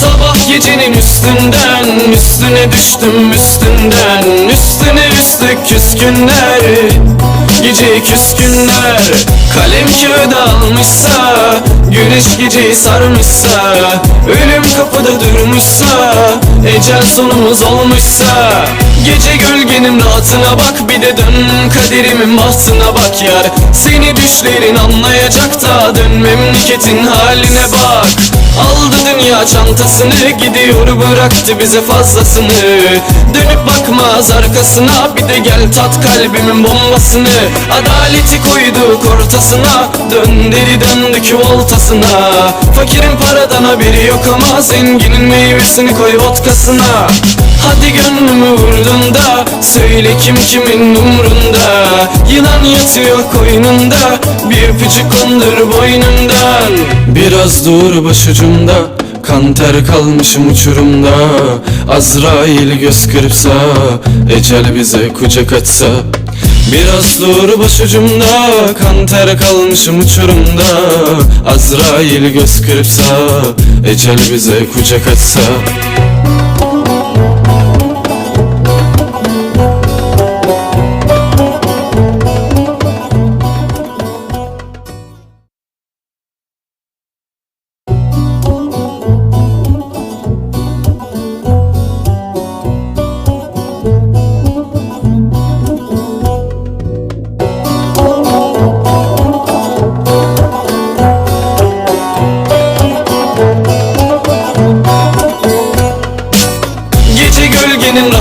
Sabah gecenin üstünden Üstüne düştüm üstünden Üstüne üstlük küskünler Gece küskünler. Kalem kağıda almışsa Güneş geceyi sarmışsa Ölüm kapıda durmuşsa Ecel sonumuz olmuşsa Gece gölgenin rahatına bak Bir de dön kaderimin bahtına bak yar. Seni düşlerin anlayacak da Dön memleketin haline bak. Aldı dünya çantasını Gidiyor bıraktı bize fazlasını. Dönüp bakmaz arkasına Bir de gel tat kalbimin bombasını. Adaleti koyduk ortasına Dön dedi döndük voltasına Fakirin paradan haberi yok ama Zenginin meyvesini koy vodkasına. Hadi gönlümü vurdun da Söyle kim kimin umrunda. Yılan yatıyor koynunda Bir öpücük kondur boynundan. Biraz dur başucumda Kan ter kalmışım uçurumda. Azrail göz kırpsa Ecel bize kucak açsa Biraz dur başucumda Kan ter kalmışım uçurumda. Azrail göz kırpsa Ecel bize kucak açsa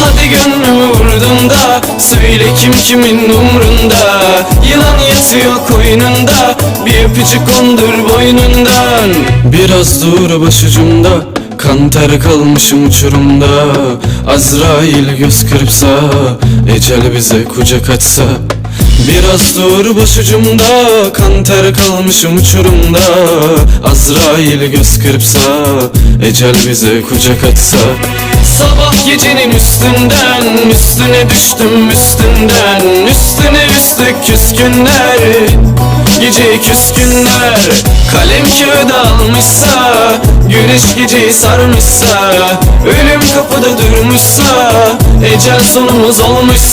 Hadi gönlümü vurdun da Söyle kim kimin umrunda. Yılan yatıyor koynunda Bir öpücük kondur boynundan. Biraz dur başucumda Kan ter kalmışım uçurumda. Azrail göz kırpsa Ecel bize kucak açsa Biraz dur başucumda Kan ter kalmışım uçurumda Azrail göz kırpsa Ecel bize kucak açsa Sabah gecenin üstünden Üstüne düştüm üstünden. Üstüne üstlük küskünler Gece küskünler. Kalem kağıda almışsa Güneş geceyi sarmışsa. Ölüm kapıda durmuşsa Ecel sonumuz olmuşsa